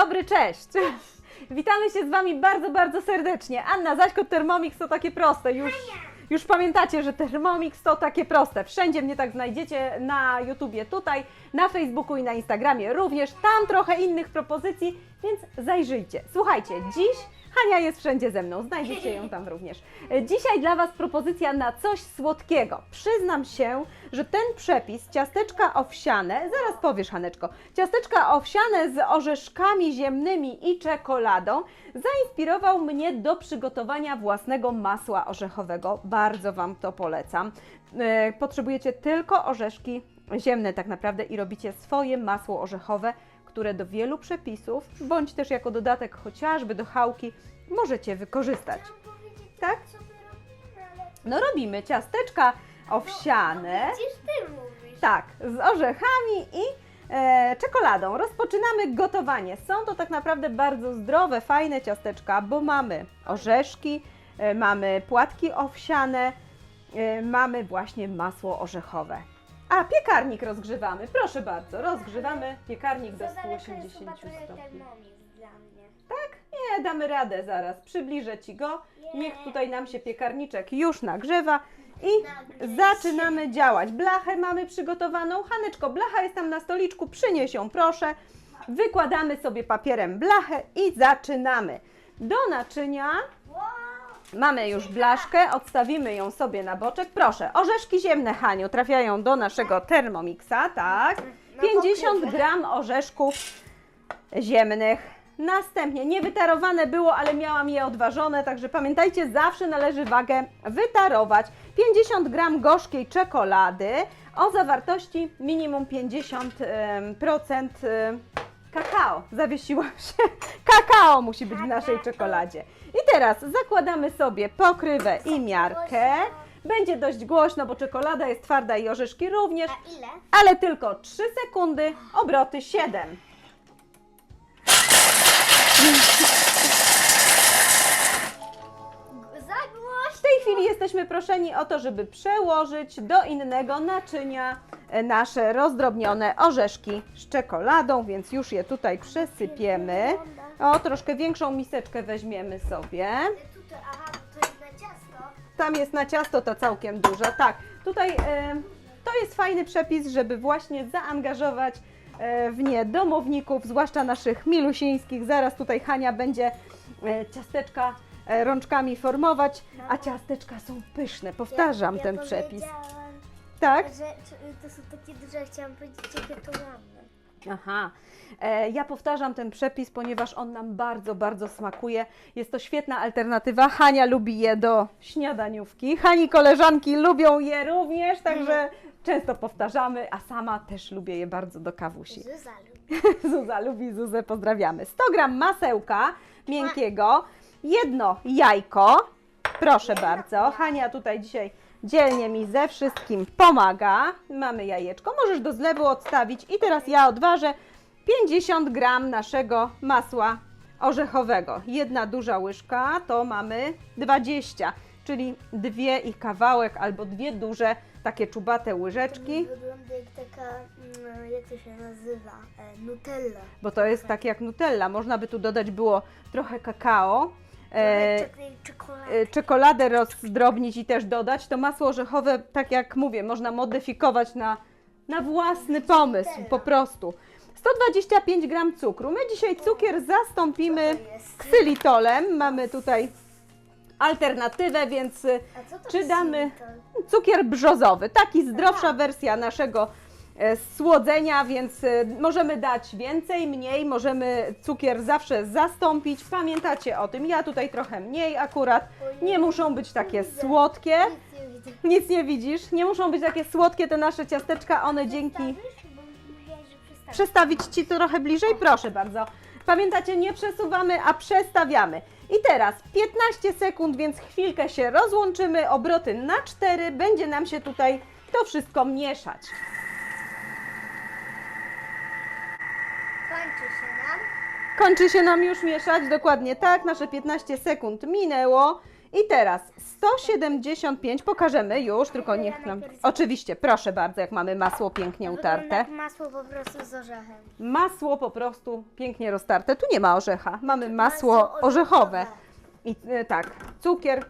dobry, cześć! Witamy się z Wami bardzo, bardzo serdecznie. Anna Zaśko, Thermomix to takie proste. Już, już pamiętacie, że Thermomix to takie proste. Wszędzie mnie tak znajdziecie na YouTubie tutaj, na Facebooku i na Instagramie również. Tam trochę innych propozycji, więc zajrzyjcie. Słuchajcie, dziś Hania jest wszędzie ze mną, znajdziecie ją tam również. E, Dzisiaj dla Was propozycja na coś słodkiego. Przyznam się, że ten przepis, ciasteczka owsiane, zaraz powiesz Haneczko, ciasteczka owsiane z orzeszkami ziemnymi i czekoladą, zainspirował mnie do przygotowania własnego masła orzechowego. Bardzo Wam to polecam. E, Potrzebujecie tylko orzeszki ziemne tak naprawdę i robicie swoje masło orzechowe, które do wielu przepisów, bądź też jako dodatek chociażby do chałki, możecie wykorzystać. Tak? No robimy ciasteczka owsiane, Gdzieś ty mówisz. tak, z orzechami i e, czekoladą. Rozpoczynamy gotowanie. Są to tak naprawdę bardzo zdrowe, fajne ciasteczka, bo mamy orzeszki, e, mamy płatki owsiane, e, mamy właśnie masło orzechowe. A, piekarnik rozgrzewamy. Proszę bardzo, rozgrzewamy piekarnik do Za daleko jest 180 chyba trochę stopni. Dla mnie. Tak? Nie, damy radę zaraz. Przybliżę Ci go. Niech tutaj nam się piekarniczek już nagrzewa i zaczynamy działać. Blachę mamy przygotowaną. Haneczko, blacha jest tam na stoliczku, przynieś ją proszę. Wykładamy sobie papierem blachę i zaczynamy. Do naczynia mamy już blaszkę, odstawimy ją sobie na boczek. Proszę, orzeszki ziemne, Haniu, trafiają do naszego Thermomixa, tak? 50 gram orzeszków ziemnych. Następnie niewytarowane było, ale miałam je odważone, także pamiętajcie, zawsze należy wagę wytarować. 50 gram gorzkiej czekolady o zawartości minimum 50% em, kakao. Zawiesiłam się. Kakao musi być w naszej czekoladzie. I teraz zakładamy sobie pokrywę i miarkę. Będzie dość głośno, bo czekolada jest twarda i orzeszki również, A ile? ale tylko 3 sekundy, obroty 7. chwili jesteśmy proszeni o to, żeby przełożyć do innego naczynia e, nasze rozdrobnione orzeszki z czekoladą, więc już je tutaj przesypiemy. O, troszkę większą miseczkę weźmiemy sobie. Aha, to jest na ciasto. Tam jest na ciasto to całkiem duża. Tak, tutaj e, to jest fajny przepis, żeby właśnie zaangażować e, w nie domowników, zwłaszcza naszych milusińskich. Zaraz tutaj Hania będzie e, ciasteczka e, rączkami formować, a ciasteczka są pyszne. Powtarzam ja, ten ja przepis. powiedziałam, Tak? Że to są takie duże, chciałam powiedzieć, jakie to ładne. Aha. E, ja powtarzam ten przepis, ponieważ on nam bardzo, bardzo smakuje. Jest to świetna alternatywa. Hania lubi je do śniadaniówki. Hani koleżanki lubią je również, także często powtarzamy, a sama też lubię je bardzo do kawusi. Zuza lubi. Zuza lubi Zuzę, pozdrawiamy. 100 gram masełka miękkiego, jedno jajko, proszę bardzo. Hania tutaj dzisiaj dzielnie mi ze wszystkim pomaga. Mamy jajeczko, możesz do zlewu odstawić i teraz ja odważę 50 gram naszego masła orzechowego. Jedna duża łyżka to mamy 20, czyli dwie i kawałek albo dwie duże takie czubate łyżeczki. Wygląda jak taka, mm, jak to się nazywa, e, Nutella. bo to jest tak jak Nutella. Można by tu dodać było trochę kakao, e, e, czekoladę rozdrobnić i też dodać. To masło orzechowe, tak jak mówię, można modyfikować na, na własny pomysł, po prostu. 125 gram cukru. My dzisiaj cukier zastąpimy ksylitolem. Mamy tutaj alternatywę, więc czy damy cukier brzozowy, taki zdrowsza wersja naszego słodzenia, więc e, możemy dać więcej, mniej, możemy cukier zawsze zastąpić. Pamiętacie o tym, ja tutaj trochę mniej akurat. Nie muszą być takie słodkie. Nic nie widzisz, nie muszą być takie słodkie te nasze ciasteczka, one dzięki... Przestawić Ci to trochę bliżej? Proszę bardzo. Pamiętacie, nie przesuwamy, a przestawiamy. I teraz 15 sekund, więc chwilkę się rozłączymy, obroty na 4, będzie nam się tutaj to wszystko mieszać. Kończy się nam. Kończy się nam już mieszać, dokładnie tak, nasze 15 sekund minęło I teraz 175, pokażemy już, tylko niech nam... Oczywiście, proszę bardzo, jak mamy masło pięknie Wygląda utarte. jak masło po prostu z orzechem. Masło po prostu pięknie roztarte. Tu nie ma orzecha, mamy masło orzechowe. orzechowe. I e, tak, cukier.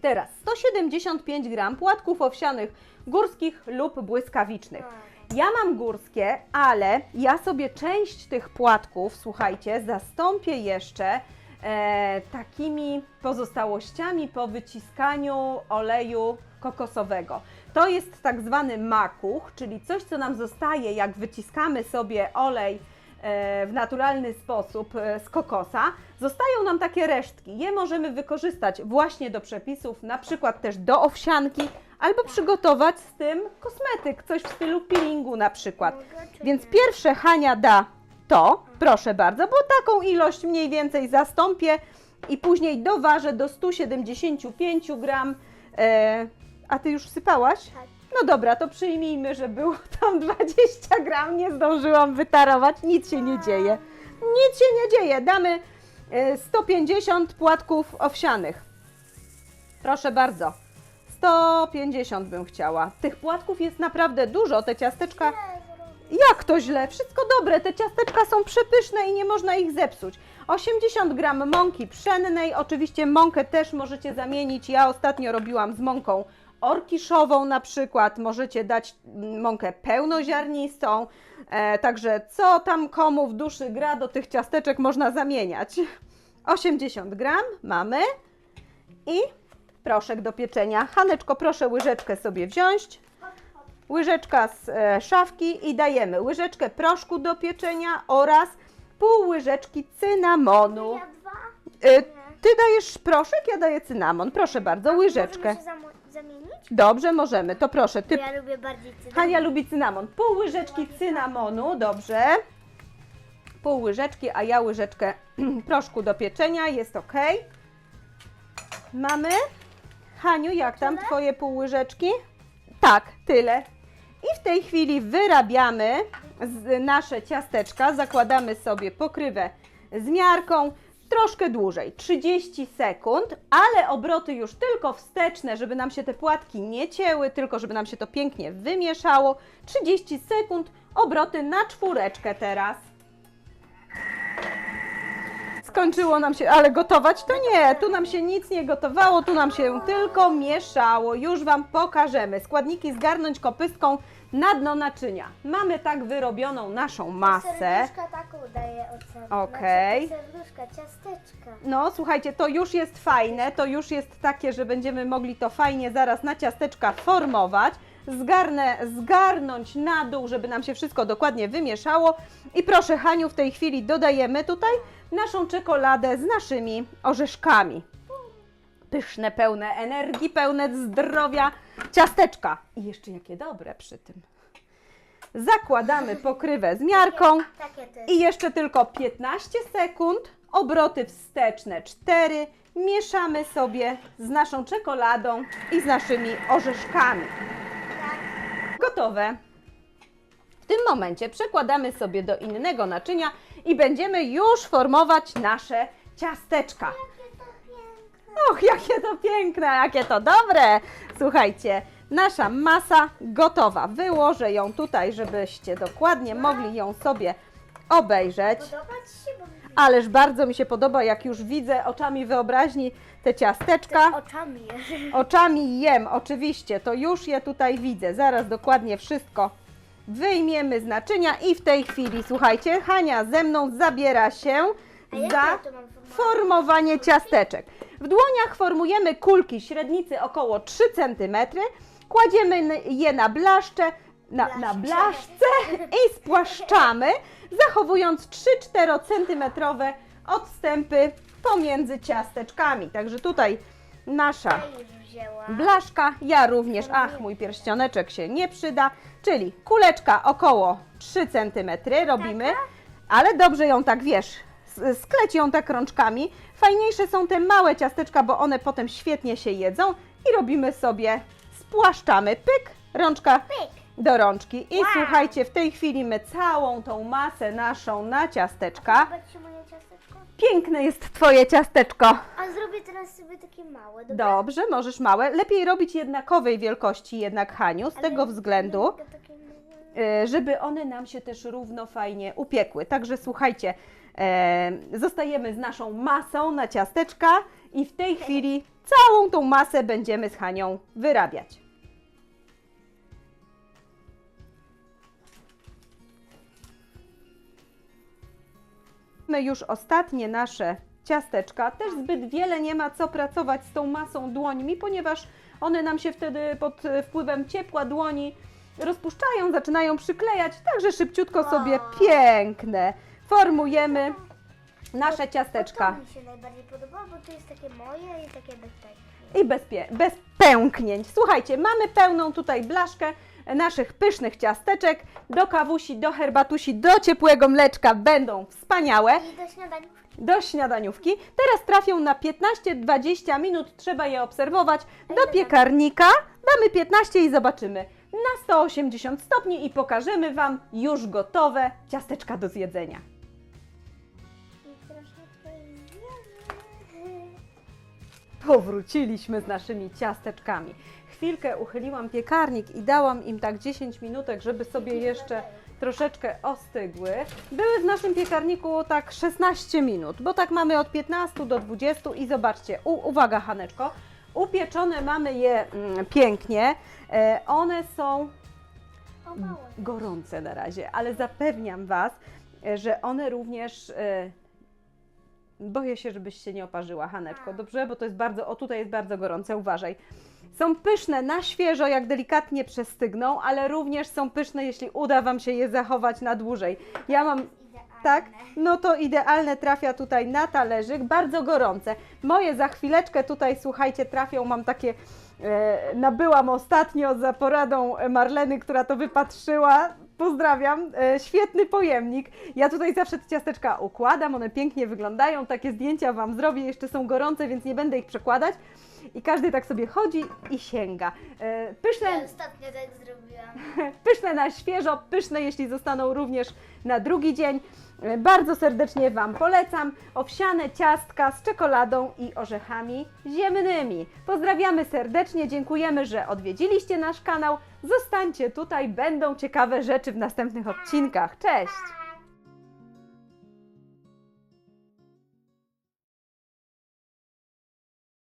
Teraz 175 gram płatków owsianych górskich lub błyskawicznych. Ja mam górskie, ale ja sobie część tych płatków, słuchajcie, zastąpię jeszcze e, takimi pozostałościami po wyciskaniu oleju kokosowego. To jest tak zwany makuch, czyli coś, co nam zostaje, jak wyciskamy sobie olej e, w naturalny sposób e, z kokosa. Zostają nam takie resztki. Je możemy wykorzystać właśnie do przepisów, na przykład też do owsianki, albo przygotować z tym kosmetyk, coś w stylu peelingu na przykład. Więc pierwsze Hania da to, proszę bardzo, bo taką ilość mniej więcej zastąpię i później doważę do 175 gram. E, a ty już sypałaś? Tak. No dobra, to przyjmijmy, że było tam 20 gram, nie zdążyłam wytarować, nic się nie dzieje. Nic się nie dzieje, damy e, 150 płatków owsianych. Proszę bardzo. 150 bym chciała. Tych płatków jest naprawdę dużo, te ciasteczka. Jak to źle? Wszystko dobre, te ciasteczka są przepyszne i nie można ich zepsuć. 80 gram mąki pszennej, oczywiście mąkę też możecie zamienić. Ja ostatnio robiłam z mąką orkiszową na przykład, możecie dać mm, mąkę pełnoziarnistą. E, także co tam komu w duszy gra, do tych ciasteczek można zamieniać. 80 gram mamy i proszek do pieczenia. Haneczko, proszę łyżeczkę sobie wziąć łyżeczka z e, szafki i dajemy łyżeczkę proszku do pieczenia oraz pół łyżeczki cynamonu. E, ty dajesz proszek, ja daję cynamon. Proszę bardzo, łyżeczkę. Zamienić? Dobrze, możemy. To proszę, ty. Ja lubię bardziej cynamon. Hania lubi cynamon. Pół łyżeczki cynamonu, dobrze. Pół łyżeczki, a ja łyżeczkę proszku do pieczenia. Jest ok. Mamy. Haniu, jak tam Tyle? twoje pół łyżeczki? Tak, tyle. I w tej chwili wyrabiamy nasze ciasteczka. Zakładamy sobie pokrywę z miarką. Troszkę dłużej, 30 sekund, ale obroty już tylko wsteczne, żeby nam się te płatki nie cięły, tylko żeby nam się to pięknie wymieszało. 30 sekund, obroty na czwóreczkę teraz. Skończyło nam się, ale gotować to nie, tu nam się nic nie gotowało, tu nam się tylko mieszało. Już Wam pokażemy. Składniki zgarnąć kopystką na dno naczynia. Mamy tak wyrobioną naszą masę. Serduszka taką daję ocenę. Okej. Znaczy, serduszka, ciasteczka. No, słuchajcie, to już jest fajne, to już jest takie, że będziemy mogli to fajnie zaraz na ciasteczka formować. Zgarnę, zgarnąć na dół, żeby nam się wszystko dokładnie wymieszało. I proszę, Haniu, w tej chwili dodajemy tutaj naszą czekoladę z naszymi orzeszkami. Pyszne, pełne energii, pełne zdrowia ciasteczka. I jeszcze jakie dobre przy tym. Zakładamy pokrywę z miarką. I jeszcze tylko 15 sekund, obroty wsteczne 4, mieszamy sobie z naszą czekoladą i z naszymi orzeszkami. Gotowe. W tym momencie przekładamy sobie do innego naczynia i będziemy już formować nasze ciasteczka. Och, jakie to piękne, jakie to dobre! Słuchajcie, nasza masa gotowa. Wyłożę ją tutaj, żebyście dokładnie mogli ją sobie obejrzeć. Podoba się? Bo Ależ bardzo mi się podoba, jak już widzę oczami wyobraźni te ciasteczka. oczami jesz. Oczami jem, oczywiście, to już je tutaj widzę. Zaraz dokładnie wszystko wyjmiemy z naczynia i w tej chwili, słuchajcie, Hania ze mną zabiera się za formowanie ciasteczek. W dłoniach formujemy kulki średnicy około 3 cm, kładziemy je na blaszcze, na, na blaszce i spłaszczamy, zachowując 3-4 cm odstępy pomiędzy ciasteczkami. Także tutaj nasza blaszka, ja również, ach, mój pierścioneczek się nie przyda, czyli kuleczka około 3 cm robimy, ale dobrze ją tak, wiesz, skleć ją tak rączkami. Fajniejsze są te małe ciasteczka, bo one potem świetnie się jedzą i robimy sobie, spłaszczamy, pyk, rączka. Pyk. Do rączki. I Wow. słuchajcie, w tej chwili my całą tą masę naszą na ciasteczka. Zobaczcie moje ciasteczko. Piękne jest Twoje ciasteczko. A zrobię teraz sobie takie małe, dobra? Dobrze, możesz małe. Lepiej robić jednakowej wielkości jednak, Haniu, z Ale tego względu, mogę takie małe. y, żeby one nam się też równo fajnie upiekły. Także słuchajcie, e, zostajemy z naszą masą na ciasteczka i w tej chwili całą tą masę będziemy z Hanią wyrabiać. Mamy już ostatnie nasze ciasteczka. Też zbyt wiele nie ma co pracować z tą masą dłońmi, ponieważ one nam się wtedy pod wpływem ciepła dłoni rozpuszczają, zaczynają przyklejać, także szybciutko sobie piękne formujemy nasze ciasteczka. To mi się najbardziej podoba, bo to jest takie moje i takie i bez, bez pęknięć. Słuchajcie, mamy pełną tutaj blaszkę naszych pysznych ciasteczek. Do kawusi, do herbatusi, do ciepłego mleczka będą wspaniałe. I do śniadania. Do śniadaniówki. Teraz trafią na 15-20 minut, trzeba je obserwować. Do piekarnika damy 15 i zobaczymy na 180 stopni i pokażemy Wam już gotowe ciasteczka do zjedzenia. Powróciliśmy z naszymi ciasteczkami. Chwilkę uchyliłam piekarnik i dałam im tak 10 minutek, żeby sobie jeszcze troszeczkę ostygły. Były w naszym piekarniku tak 16 minut, bo tak mamy od 15 do 20 i zobaczcie, u, uwaga Haneczko, upieczone mamy je mm, pięknie. E, one są gorące na razie, ale zapewniam Was, e, że one również. e, Boję się, żebyś się nie oparzyła, Haneczko, dobrze? Bo to jest bardzo. O, tutaj jest bardzo gorące, uważaj. Są pyszne na świeżo, jak delikatnie przestygną, ale również są pyszne, jeśli uda Wam się je zachować na dłużej. Ja mam. Tak? No to idealne trafia tutaj na talerzyk, bardzo gorące. Moje za chwileczkę tutaj, słuchajcie, trafią, mam takie, e, nabyłam ostatnio za poradą Marleny, która to wypatrzyła. Pozdrawiam, e, świetny pojemnik. Ja tutaj zawsze te ciasteczka układam, one pięknie wyglądają, takie zdjęcia Wam zrobię, jeszcze są gorące, więc nie będę ich przekładać. I każdy tak sobie chodzi i sięga. E, pyszne, Ja ostatnio tak zrobiłam. pyszne na świeżo, pyszne jeśli zostaną również na drugi dzień. E, Bardzo serdecznie Wam polecam owsiane ciastka z czekoladą i orzechami ziemnymi. Pozdrawiamy serdecznie, dziękujemy, że odwiedziliście nasz kanał. Zostańcie tutaj, będą ciekawe rzeczy w następnych odcinkach. Cześć!